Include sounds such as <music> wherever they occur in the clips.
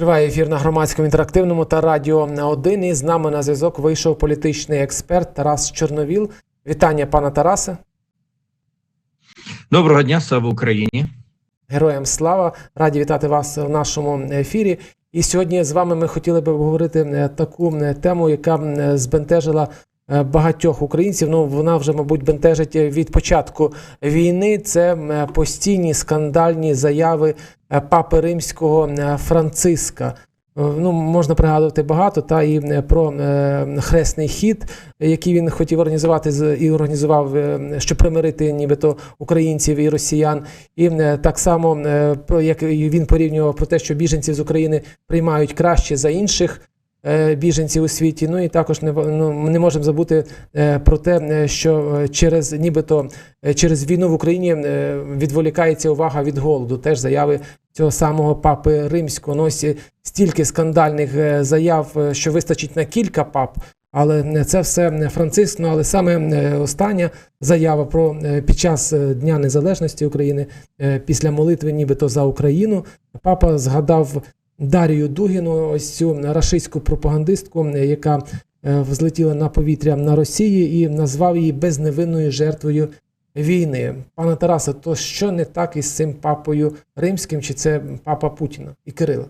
Триває ефір на громадському інтерактивному та радіо 1. І з нами на зв'язок вийшов політичний експерт Тарас Чорновіл. Вітання, пана Тарасе. Доброго дня, слава Україні. Героям слава! Раді вітати вас в нашому ефірі. І сьогодні з вами ми хотіли би обговорити е, таку е, тему, яка е, збентежила багатьох українців. Ну вона вже, мабуть, бентежить від початку війни. Це е, постійні скандальні заяви е, папи римського е, Франциска. Е, Ну, можна пригадувати багато, та і е, про е, хресний хід, який він хотів організувати і організував, е, щоб примирити нібито українців і росіян. І е, так само е, про як він порівнював про те, що біженці з України приймають краще за інших. Е, Біженців у світі, ну і також не, ну, не можемо забути е, про те, е, що через нібито через війну в Україні відволікається увага від голоду. Теж заяви цього самого папи римського. Ну, ось е, стільки скандальних заяв, що вистачить на кілька пап. Але це все не Франциск. Ну але саме остання заява про під час Дня Незалежності України після молитви, нібито за Україну, папа згадав Дарію Дугіну, ось цю рашистську пропагандистку, е, яка е, взлетіла на повітря на Росії і назвав її безневинною жертвою війни. Пане Тарасе, то що не так із цим папою римським, чи це папа Путіна і Кирила?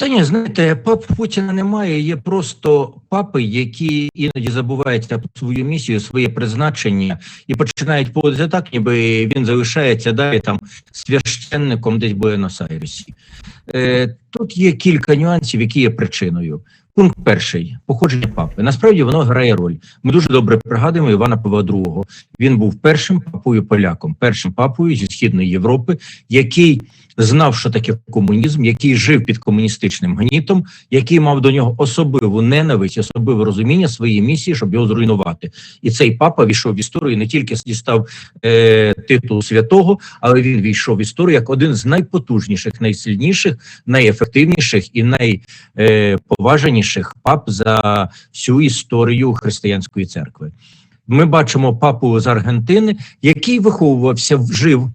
Та ні, знаєте, пап Путіна немає. Є просто папи, які іноді забуваються про свою місію, своє призначення і починають поводити так, ніби він залишається далі там священником десь Буенос-Айресі. Е, тут є кілька нюансів, які є причиною. Пункт перший походження папи. Насправді воно грає роль. Ми дуже добре пригадуємо Івана Павла II. Він був першим папою поляком, першим папою зі східної Європи, який знав, що таке комунізм, який жив під комуністичним гнітом, який мав до нього особливу ненависть, особливе розуміння своєї місії, щоб його зруйнувати. І цей папа війшов в історію не тільки дістав е, титул святого, але він війшов в історію як один з найпотужніших, найсильніших, найефективніших і найповажніших пап за всю історію християнської церкви. Ми бачимо папу з Аргентини, який виховувався, жив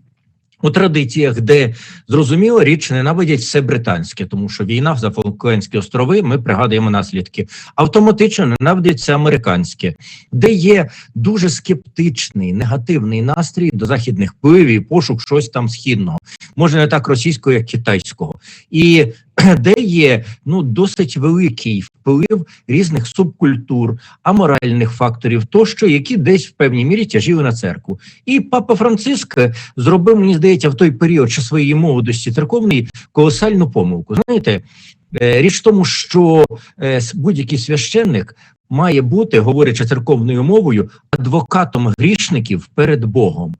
у традиціях, де зрозуміло річ ненавидять все британське, тому що війна за Фолклендські острови, ми пригадуємо наслідки. Автоматично ненавидяться американське, де є дуже скептичний негативний настрій до західних впливів пошук щось там східного, може не так російського, як китайського, і <clears throat> де є ну досить великий вплив різних субкультур, аморальних факторів, тощо, які десь в певній мірі тяжіли на церкву. І папа Франциск зробив, мені здається, в той період що своєї молодості церковної колосальну помилку. Знаєте, е, річ в тому, що е, будь-який священник має бути, говорячи церковною мовою, адвокатом грішників перед Богом.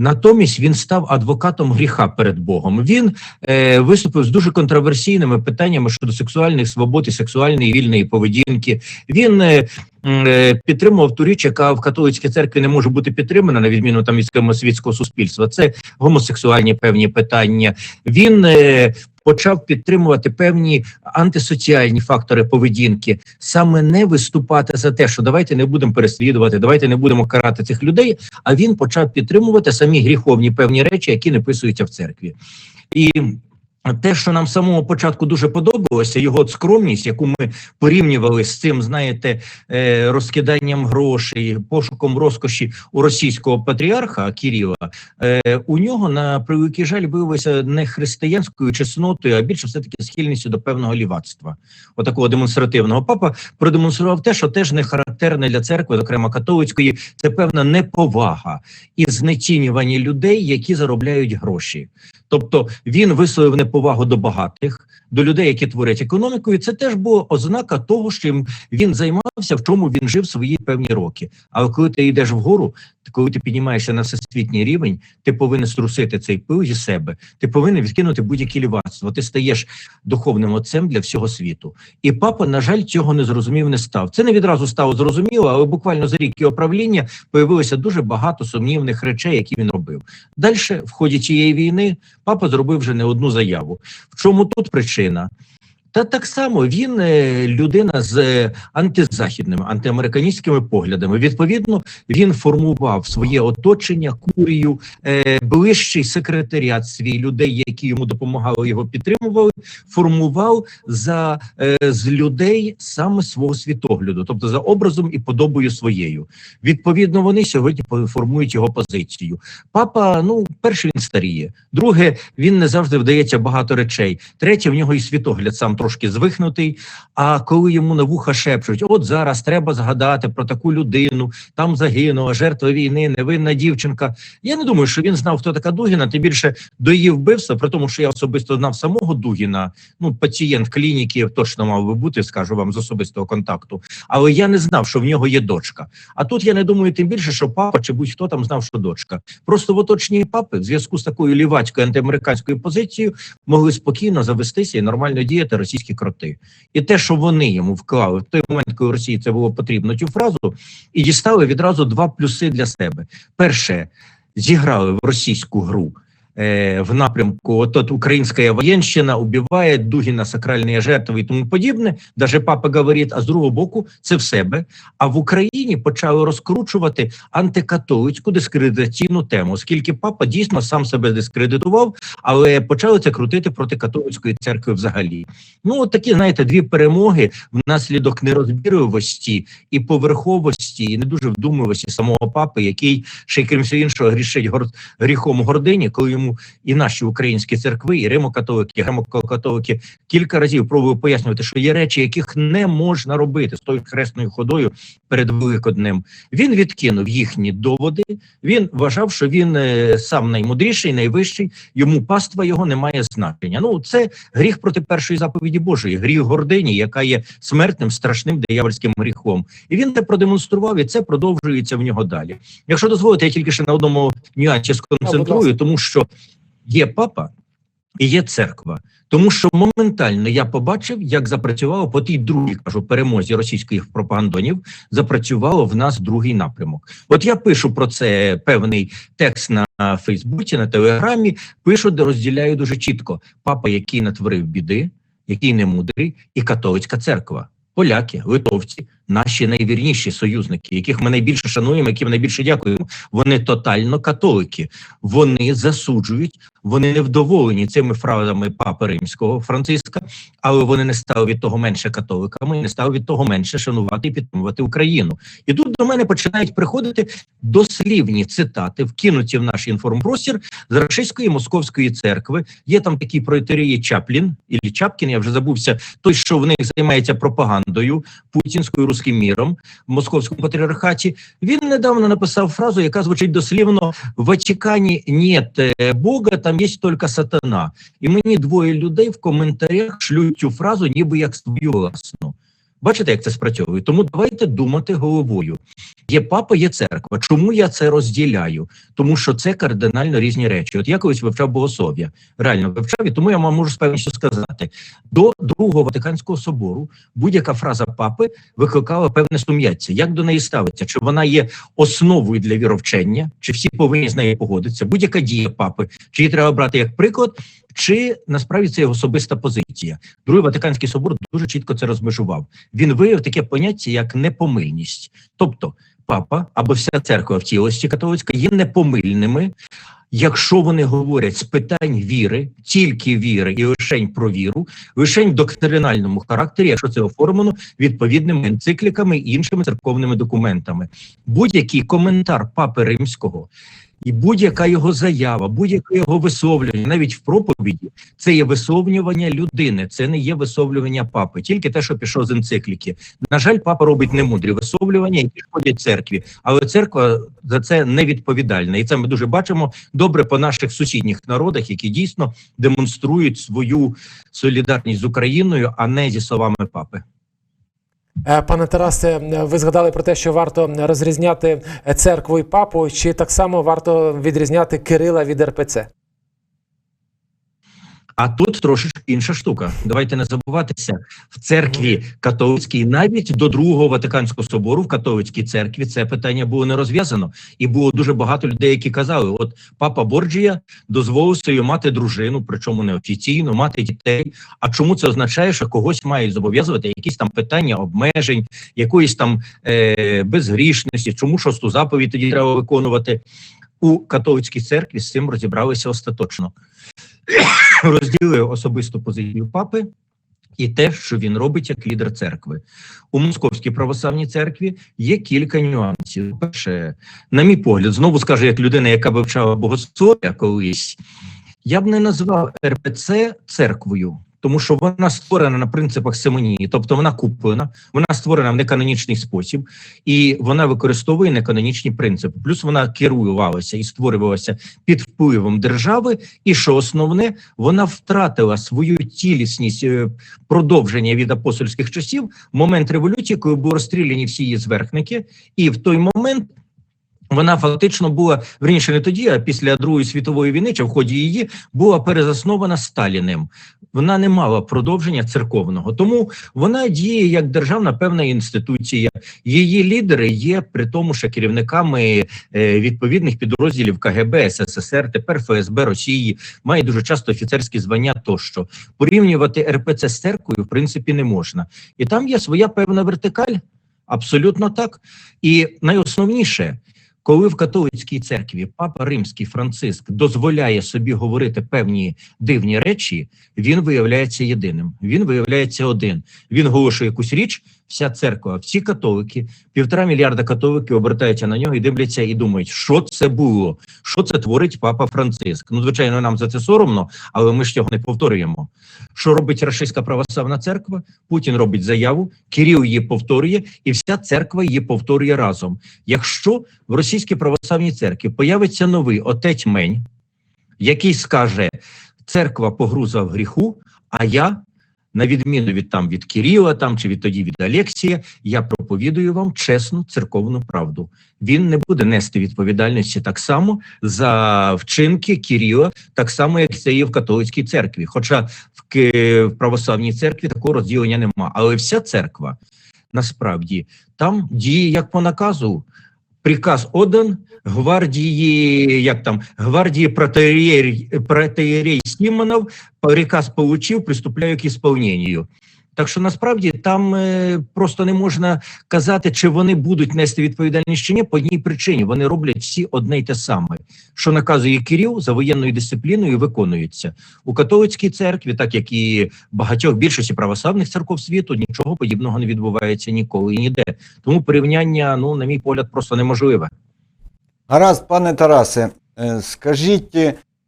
Натомість він став адвокатом гріха перед Богом. Він е, виступив з дуже контроверсійними питаннями щодо сексуальних свобод і сексуальної вільної поведінки. Він е, е, підтримував ту річ, яка в католицькій церкві не може бути підтримана, на відміну там від світського суспільства. Це гомосексуальні певні питання. Він е, почав підтримувати певні антисоціальні фактори поведінки, саме не виступати за те, що давайте не будемо переслідувати, давайте не будемо карати цих людей. А він почав підтримувати самі гріховні певні речі, які не писуються в церкві. І те, що нам самого початку дуже подобалося, його скромність, яку ми порівнювали з цим, знаєте, е, розкиданням грошей, пошуком розкоші у російського патріарха Кіріла, е, у нього на превеликий жаль виявилося не християнською чеснотою, а більше все таки схильністю до певного лівацтва. Отакого демонстративного папа продемонстрував те, що теж не характерне для церкви, зокрема католицької, це певна неповага і знецінювання людей, які заробляють гроші. Тобто він висловив неповагу до багатих, до людей, які творять економіку, і це теж була ознака того, чим він займався, в чому він жив свої певні роки. Але коли ти йдеш вгору, коли ти піднімаєшся на всесвітній рівень, ти повинен струсити цей пил зі себе. Ти повинен відкинути будь-яке лівацтво. Ти стаєш духовним отцем для всього світу. І папа, на жаль, цього не зрозумів, не став. Це не відразу стало зрозуміло, але буквально за рік його правління появилося дуже багато сумнівних речей, які він робив. Далі, в ході цієї війни, папа зробив вже не одну заяву. В чому тут причина? Та так само він е, людина з е, антизахідними, антиамериканістськими поглядами. Відповідно, він формував своє оточення, курію, е, ближчий секретаріат свій людей, які йому допомагали, його підтримували, формував за з людей саме свого світогляду, тобто за образом і подобою своєю. Відповідно, вони сьогодні формують його позицію. Папа, ну, перше, він старіє. Друге, він не завжди вдається багато речей. Третє, в нього і світогляд сам трошки звихнутий. А коли йому на вуха шепчуть, от зараз треба згадати про таку людину, там загинула жертва війни, невинна дівчинка. Я не думаю, що він знав, хто така Дугіна. Тим більше до її вбивства, при тому, що я особисто знав самого Дугіна. Ну, пацієнт клініки точно мав би бути, скажу вам з особистого контакту. Але я не знав, що в нього є дочка. А тут я не думаю, тим більше, що папа чи будь-хто там знав, що дочка. Просто в оточенні папи в зв'язку з такою лівацькою антиамериканською позицією могли спокійно завестися і нормально діяти російські кроти. І те, що вони йому вклали в той момент, коли Росії це було потрібно, цю фразу і дістали відразу два плюси для себе. Перше, зіграли в російську гру. Е, В напрямку от, українська воєнщина убиває Дугіна, сакральні жертви і тому подібне. Даже папа говорить, а з другого боку, це в себе. А в Україні почали розкручувати антикатолицьку дискредитаційну тему, оскільки папа дійсно сам себе дискредитував, але почали це крутити проти католицької церкви взагалі. Ну, от такі, знаєте, дві перемоги внаслідок нерозбірливості і поверховості, і не дуже вдумливості самого папи, який ще й крім всього іншого грішить гор... гріхом гордині, коли йому і наші українські церкви, і римокатолики, і греко-католики кілька разів пробували пояснювати, що є речі, яких не можна робити з тою хресною ходою перед Великоднем. Він відкинув їхні доводи. Він вважав, що він е, сам наймудріший, найвищий. Йому паства його не має значення. Ну це гріх проти першої заповіді Божої, гріх гордині, яка є смертним страшним диявольським гріхом. І він це продемонстрував, і це продовжується в нього далі. Якщо дозволите, я тільки ще на одному нюансі сконцентрую, тому що є папа і є церква. Тому що моментально я побачив, як запрацювало по тій другій кажу перемозі російських пропагандонів. Запрацювало в нас другий напрямок. От я пишу про це певний текст на Фейсбуці, на Телеграмі. Пишу, де розділяю дуже чітко: папа, який натворив біди, який не мудрий, і католицька церква. Поляки, литовці, наші найвірніші союзники, яких ми найбільше шануємо, яким найбільше дякуємо. Вони тотально католики. Вони засуджують, вони невдоволені цими фразами папи римського Франциска, але вони не стали від того менше католиками, не стали від того менше шанувати і підтримувати Україну. І тут до мене починають приходити дослівні цитати, вкинуті в наш інформпростір з рашистської московської церкви. Є там такий проєтерії Чаплін і Чапкін. Я вже забувся той, що в них займається пропагандою путінською руським міром в московському патріархаті. Він недавно написав фразу, яка звучить дослівно: в Ватикані нет е, Бога, там є тільки сатана. І мені двоє людей в коментарях шлють цю фразу, ніби як свою власну. Бачите, як це спрацьовує? Тому давайте думати головою. Є папа, є церква. Чому я це розділяю? Тому що це кардинально різні речі. От я колись вивчав богослов'я, реально вивчав, і тому я вам можу з певністю сказати: до другого Ватиканського собору будь-яка фраза папи викликала певне сум'яття. Як до неї ставиться? Чи вона є основою для віровчення? Чи всі повинні з нею погодитися? Будь-яка дія папи, чи її треба брати як приклад, чи насправді це його особиста позиція? Другий Ватиканський собор дуже чітко це розмежував. Він виявив таке поняття як непомильність, тобто папа або вся церква в цілості католицька є непомильними. Якщо вони говорять з питань віри, тільки віри і лишень про віру, лишень в доктринальному характері, якщо це оформлено відповідними енцикліками і іншими церковними документами, будь-який коментар папи римського і будь-яка його заява, будь-яке його висловлювання, навіть в проповіді, це є висловлювання людини, це не є висловлювання папи, тільки те, що пішло з енцикліки. На жаль, папа робить немудрі висловлювання, які шкодять церкві, але церква за це не відповідальна, і це ми дуже бачимо добре по наших сусідніх народах, які дійсно демонструють свою солідарність з Україною, а не зі словами папи. Е, Пане Тарасе, е, ви згадали про те, що варто розрізняти е, церкву і папу, чи так само варто відрізняти Кирила від РПЦ? А тут трошечки інша штука. Давайте не забуватися в церкві католицькій, навіть до другого Ватиканського собору в католицькій церкві це питання було не розв'язано, і було дуже багато людей, які казали: от папа Борджія дозволив собі мати дружину, причому неофіційно, мати дітей. А чому це означає, що когось мають зобов'язувати якісь там питання обмежень, якоїсь там е, безгрішності? Чому шосту заповідь тоді треба виконувати? У католицькій церкві з цим розібралися остаточно. <laughs> Розділили особисту позицію папи і те, що він робить як лідер церкви. У Московській православній церкві є кілька нюансів. Перше, на мій погляд, знову скажу, як людина, яка вивчала богослов'я колись, я б не назвав РПЦ церквою, тому що вона створена на принципах Симонії, тобто вона куплена, вона створена в неканонічний спосіб, і вона використовує неканонічні принципи. Плюс вона керувалася і створювалася під впливом держави. І що основне, вона втратила свою цілісність е, продовження від апостольських часів момент революції, коли були розстріляні всі її зверхники, і в той момент. Вона фактично була верніше не тоді, а після Другої світової війни, чи в ході її була перезаснована Сталіним. Вона не мала продовження церковного, тому вона діє як державна певна інституція. Її лідери є при тому, що керівниками е, відповідних підрозділів КГБ, СССР, тепер ФСБ Росії, має дуже часто офіцерські звання. Тощо порівнювати РПЦ з церквою в принципі не можна, і там є своя певна вертикаль. Абсолютно так. І найосновніше, коли в католицькій церкві папа Римський Франциск дозволяє собі говорити певні дивні речі, він виявляється єдиним. Він виявляється один. Він оголошує якусь річ. Вся церква, всі католики, півтора мільярда католиків обертаються на нього і дивляться і думають, що це було, що це творить папа Франциск. Ну, звичайно, нам за це соромно, але ми ж цього не повторюємо. Що робить Рашистська православна церква? Путін робить заяву, Кирил її повторює, і вся церква її повторює разом. Якщо в російській православній церкві появиться новий отець Мень, який скаже: церква погруза в гріху, а я. На відміну від там від Кирила, там чи від тоді від Алексія, я проповідую вам чесну церковну правду. Він не буде нести відповідальності так само за вчинки Кирила, так само як це є в католицькій церкві. Хоча в, православній церкві такого розділення нема. Але вся церква насправді там діє як по наказу. Приказ один гвардії, як там гвардії протеєрей, Сімонов приказ получив, приступляю к ісполненню. Так що насправді там е, просто не можна казати, чи вони будуть нести відповідальність чи ні, по одній причині вони роблять всі одне й те саме. Що наказує Кирил за воєнною дисципліною, виконується у католицькій церкві, так як і багатьох більшості православних церков світу, нічого подібного не відбувається ніколи і ніде. Тому порівняння, ну на мій погляд, просто неможливе. Гаразд, пане Тарасе, е, скажіть,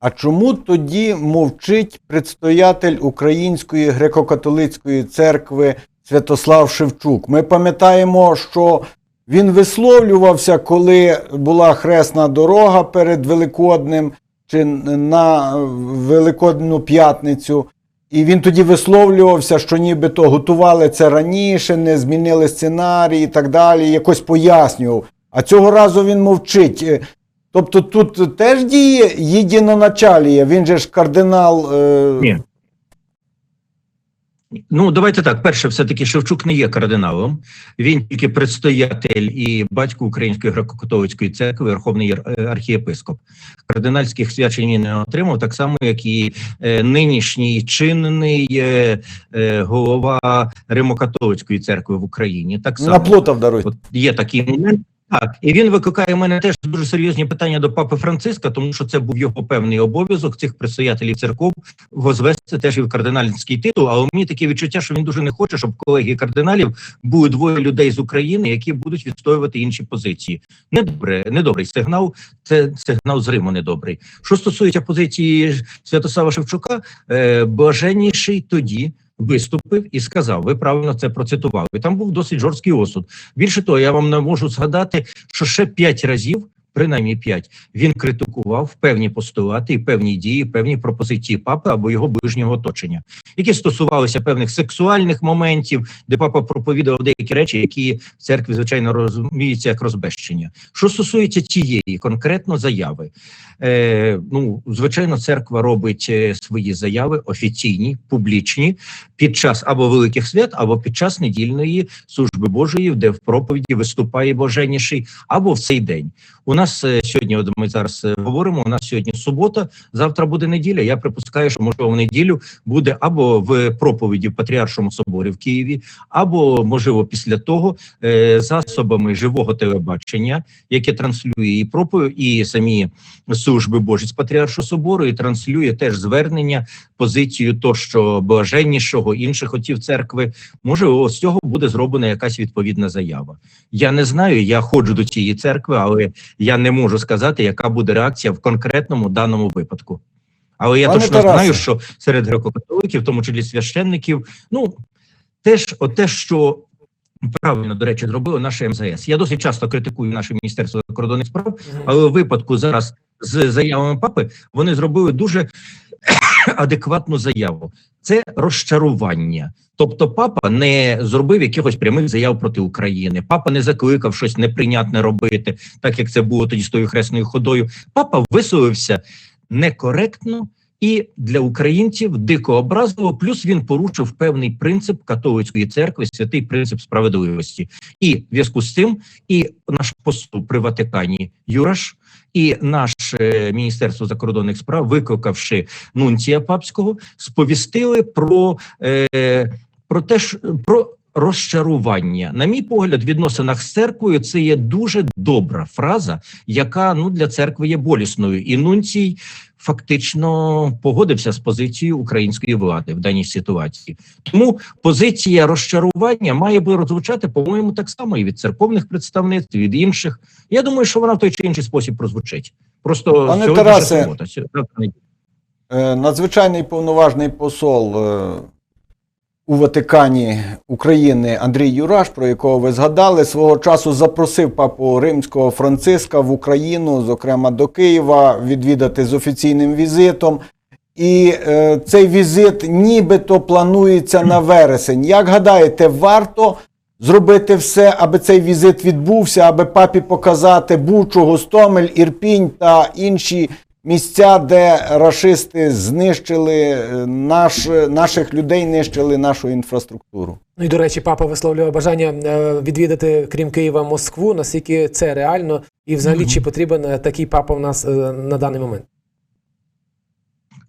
а чому тоді мовчить предстоятель Української греко-католицької церкви Святослав Шевчук? Ми пам'ятаємо, що він висловлювався, коли була хресна дорога перед Великоднем чи на Великодну п'ятницю. І він тоді висловлювався, що нібито готували це раніше, не змінили сценарій і так далі, якось пояснював. А цього разу він мовчить. Тобто тут теж діє єдиноначалія, він же ж кардинал. Е... Ні. Ну, давайте так. Перше, все-таки Шевчук не є кардиналом. Він тільки предстоятель і батько Української греко-католицької церкви, верховний е, архієпископ. Кардинальських свячень він не отримав, так само, як і е, нинішній чинний е, е, голова Римо-католицької церкви в Україні. Так само Наплутав дорозі. Є такий момент. Так, і він викликає в мене теж дуже серйозні питання до папи Франциска, тому що це був його певний обов'язок цих предстоятелів церков возвести теж і в кардинальський титул. Але мені таке відчуття, що він дуже не хоче, щоб колеги кардиналів були двоє людей з України, які будуть відстоювати інші позиції. Недобре, недобрий сигнал. Це сигнал з Риму недобрий. Що стосується позиції Святослава Шевчука, е, блаженніший тоді. Виступив і сказав, ви правильно це процитували. Там був досить жорсткий осуд. Більше того, я вам не можу згадати, що ще п'ять разів принаймні п'ять, він критикував певні постулати і певні дії, певні пропозиції папи або його ближнього оточення, які стосувалися певних сексуальних моментів, де папа проповідував деякі речі, які в церкві звичайно розуміються як розбещення. Що стосується цієї конкретно заяви, е, ну звичайно, церква робить е, свої заяви офіційні, публічні під час або великих свят, або під час недільної служби Божої, де в проповіді виступає Боженіший, або в цей день. У нас е, сьогодні, от ми зараз е, говоримо. У нас сьогодні субота, завтра буде неділя. Я припускаю, що можливо в неділю буде або в проповіді в Патріаршому соборі в Києві, або можливо після того е, засобами живого телебачення, яке транслює і проповідь, і самі служби Божі з Патріаршого собору, і транслює теж звернення, позицію то, що блаженнішого інших отців церкви. Може, з цього буде зроблена якась відповідна заява. Я не знаю, я ходжу до цієї церкви, але я не можу сказати, яка буде реакція в конкретному даному випадку. Але я Пане точно Тарасе. знаю, що серед греко-католиків, в тому числі священників, ну теж те, що правильно до речі, зробило наше МЗС. Я досить часто критикую наше міністерство закордонних справ, але у випадку зараз з заявами папи вони зробили дуже <coughs> адекватну заяву. Це розчарування. Тобто, папа не зробив якихось прямих заяв проти України. Папа не закликав щось неприйнятне робити, так як це було тоді з тою хресною ходою. Папа висловився некоректно і для українців дико образливо. Плюс він порушив певний принцип католицької церкви, святий принцип справедливості. І в зв'язку з цим, і наш посол при Ватикані Юраш. І наше міністерство закордонних справ, викликавши нунція папського, сповістили про, е, про те, що про розчарування. На мій погляд, в відносинах з церквою це є дуже добра фраза, яка ну для церкви є болісною. І нунцій фактично погодився з позицією української влади в даній ситуації. Тому позиція розчарування має би розвучати, по-моєму, так само і від церковних представництв, від інших. Я думаю, що вона в той чи інший спосіб прозвучить. Просто Пане сьогодні Тарасе. Е, Надзвичайний повноважний посол е, у Ватикані України Андрій Юраш, про якого ви згадали, свого часу запросив папу римського Франциска в Україну, зокрема до Києва, відвідати з офіційним візитом. І е, цей візит нібито планується на вересень. Як гадаєте, варто зробити все, аби цей візит відбувся, аби папі показати Бучу, Гостомель, Ірпінь та інші місця, де рашисти знищили е, наш, наших людей, нищили нашу інфраструктуру. Ну і до речі, папа висловлював бажання е, відвідати, крім Києва, Москву. Наскільки це реально, і взагалі Мгм. чи потрібен е, такий папа в нас е, на даний момент?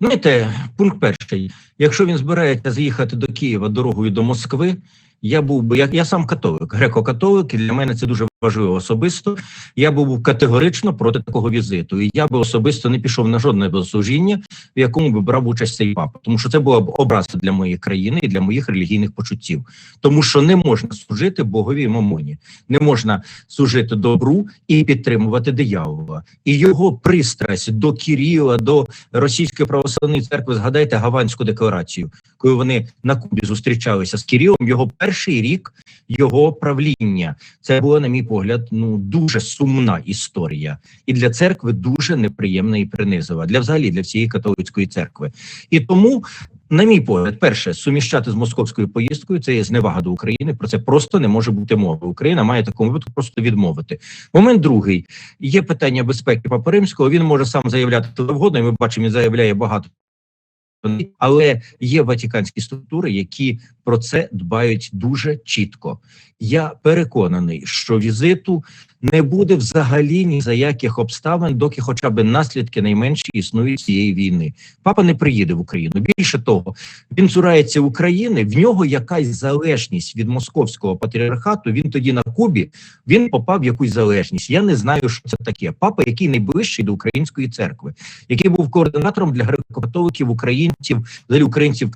Знаєте, пункт перший. Якщо він збирається з'їхати до Києва дорогою до Москви, я був би я, я сам католик, греко-католик, і для мене це дуже важливо особисто. Я був категорично проти такого візиту. І я би особисто не пішов на жодне богослужіння, в якому би брав участь цей папа, тому що це була б образа для моєї країни і для моїх релігійних почуттів. Тому що не можна служити Богові мамоні, не можна служити добру і підтримувати диявола. І його пристрасть до Кіріла, до російської православної церкви. Згадайте Гаванську декларацію, коли вони на Кубі зустрічалися з Кірілом. Його перший рік його правління. Це була, на мій погляд, ну дуже сумна історія, і для церкви дуже неприємна і принизова. Для взагалі для всієї католицької церкви. І тому. На мій погляд, перше суміщати з московською поїздкою це є зневага до України. Про це просто не може бути мови. Україна має такому випадку просто відмовити. Момент другий є питання безпеки Папи Римського. Він може сам заявляти завгодно, і ми бачимо, він заявляє багато. Але є ватіканські структури, які про це дбають дуже чітко. Я переконаний, що візиту не буде взагалі ні за яких обставин, доки хоча б наслідки найменші існують цієї війни. Папа не приїде в Україну. Більше того, він цурається України. В нього якась залежність від московського патріархату. Він тоді на Кубі він попав в якусь залежність. Я не знаю, що це таке. Папа, який найближчий до української церкви, який був координатором для греко-католиків, українців, взагалі українців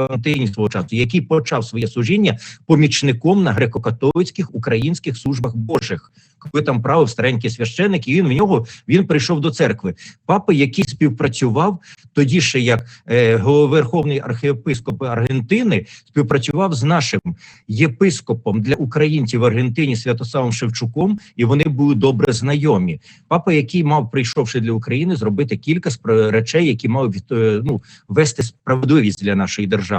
Валентині свого часу, який почав своє служіння помічником на греко-католицьких українських службах Божих. Коли там правив старенький священник, і він в нього він прийшов до церкви. Папа, який співпрацював тоді ще як е, верховний архієпископ Аргентини, співпрацював з нашим єпископом для українців в Аргентині Святославом Шевчуком, і вони були добре знайомі. Папа, який мав, прийшовши для України, зробити кілька речей, які мав від е, ну вести справедливість для нашої держави.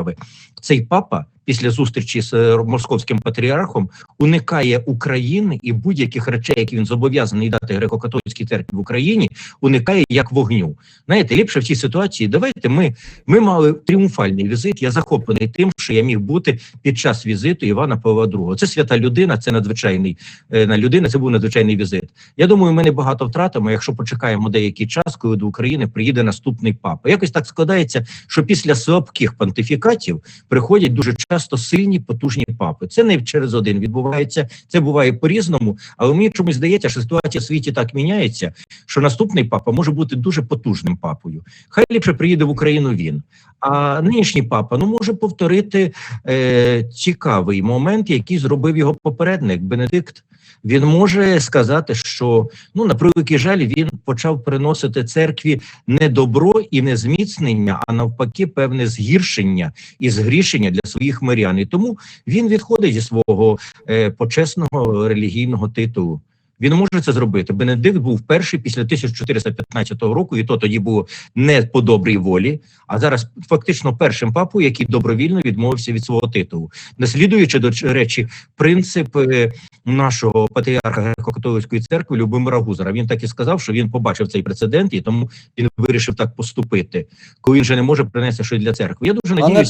Цей папа після зустрічі з е, московським патріархом уникає України і будь-яких речей, які він зобов'язаний дати греко-католицькій церкві в Україні, уникає як вогню. Знаєте, ліпше в цій ситуації. Давайте ми, ми мали тріумфальний візит. Я захоплений тим, що я міг бути під час візиту Івана Павла II. Це свята людина, це надзвичайний е, на людина. Це був надзвичайний візит. Я думаю, ми не багато втратимо, якщо почекаємо деякий час, коли до України приїде наступний папа. Якось так складається, що після слабких понтифікатів приходять дуже часто сильні, потужні папи. Це не через один відбувається. Це буває по-різному, але мені чомусь здається, що ситуація в світі так міняється, що наступний папа може бути дуже потужним папою. Хай ліпше приїде в Україну він. А нинішній папа ну може повторити е, цікавий момент, який зробив його попередник Бенедикт. Він може сказати, що ну на превеликий жаль, він почав приносити церкві не добро і не зміцнення, а навпаки, певне згіршення і згрішення для своїх мирян. І тому він відходить зі свого е, почесного релігійного титулу. Він може це зробити. Бенедикт був перший після 1415 року, і то тоді було не по добрій волі. А зараз фактично першим папою, який добровільно відмовився від свого титулу, наслідуючи до речі, принцип е, нашого патріарха греко-католицької церкви Любомира Гузара. Він так і сказав, що він побачив цей прецедент, і тому він вирішив так поступити, коли він вже не може принести щось для церкви. Я дуже надіюся,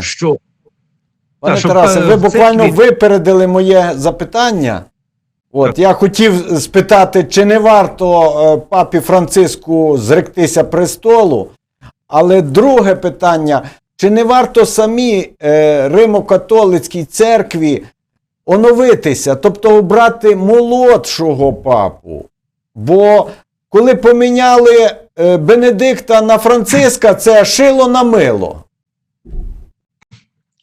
що пане щоб, Тарасе, е, ви буквально церкві- випередили моє запитання. От я хотів спитати, чи не варто е, папі Франциску зректися престолу. Але друге питання: чи не варто самі е, Римо-католицькій церкві оновитися, тобто обрати молодшого папу? Бо коли поміняли е, Бенедикта на Франциска, це шило на мило.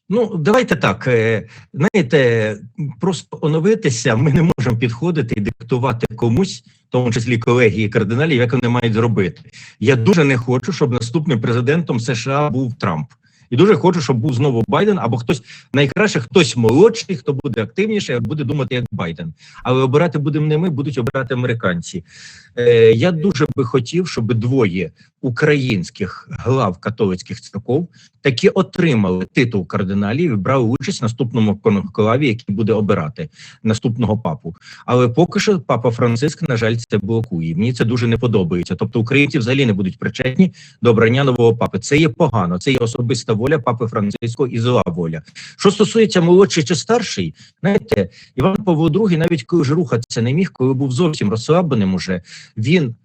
Ну, давайте так. е, Знаєте, просто оновитися ми не можемо підходити і диктувати комусь, в тому числі колегії кардиналів, як вони мають зробити. Я дуже не хочу, щоб наступним президентом США був Трамп. І дуже хочу, щоб був знову Байден або хтось найкраще, хтось молодший, хто буде активніший, а буде думати як Байден. Але обирати будемо не ми, будуть обирати американці. Е, я дуже би хотів, щоб двоє українських глав католицьких церков таки отримали титул кардиналів і брали участь в наступному конклаві, який буде обирати наступного папу. Але поки що папа Франциск, на жаль, це блокує. Мені це дуже не подобається. Тобто українці взагалі не будуть причетні до обрання нового папи. Це є погано. Це є особиста воля папи Франциського і зла воля. Що стосується молодший чи старший, знаєте, Іван Павло II, навіть коли вже рухатися не міг, коли був зовсім розслабленим, уже він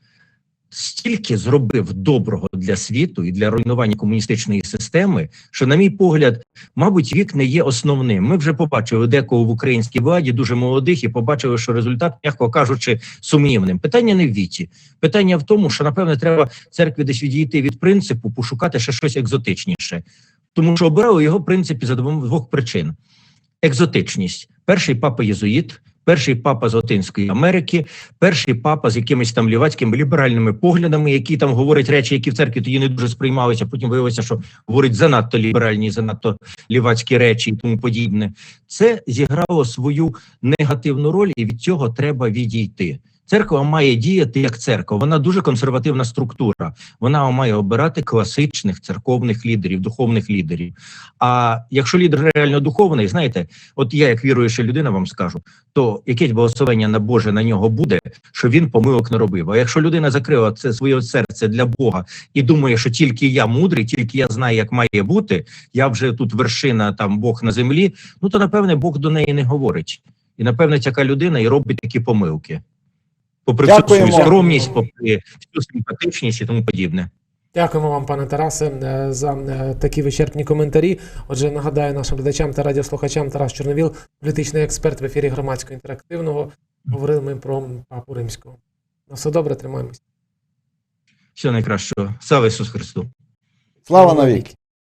стільки зробив доброго для світу і для руйнування комуністичної системи, що, на мій погляд, мабуть, вік не є основним. Ми вже побачили декого в українській владі, дуже молодих, і побачили, що результат, м'яко кажучи, сумнівним. Питання не в віці. Питання в тому, що напевне треба церкві десь відійти від принципу, пошукати ще щось екзотичніше, тому що обирали його в принципі за двох причин: екзотичність. Перший папа єзуїт. Перший папа з Латинської Америки, перший папа з якимись там лівацькими ліберальними поглядами, які там говорять речі, які в церкві тоді не дуже сприймалися. Потім виявилося, що говорить занадто ліберальні, занадто лівацькі речі і тому подібне. Це зіграло свою негативну роль, і від цього треба відійти. Церква має діяти як церква. Вона дуже консервативна структура. Вона має обирати класичних церковних лідерів, духовних лідерів. А якщо лідер реально духовний, знаєте, от я, як віруюча людина, вам скажу, то якесь благословення на Боже на нього буде, що він помилок не робив. А якщо людина закрила це своє серце для Бога і думає, що тільки я мудрий, тільки я знаю, як має бути, я вже тут вершина, там Бог на землі. Ну то напевне Бог до неї не говорить. І напевне, така людина і робить такі помилки. Попри всю свою скромність, попри всю симпатичність і тому подібне. Дякуємо вам, пане Тарасе, е, за е, такі вичерпні коментарі. Отже, нагадаю нашим глядачам та радіослухачам Тарас Чорновіл, політичний експерт в ефірі громадського інтерактивного. Говорили ми про папу римського. На все добре, тримаємось. Всього найкращого. Слава Ісусу Христу! Слава навіки!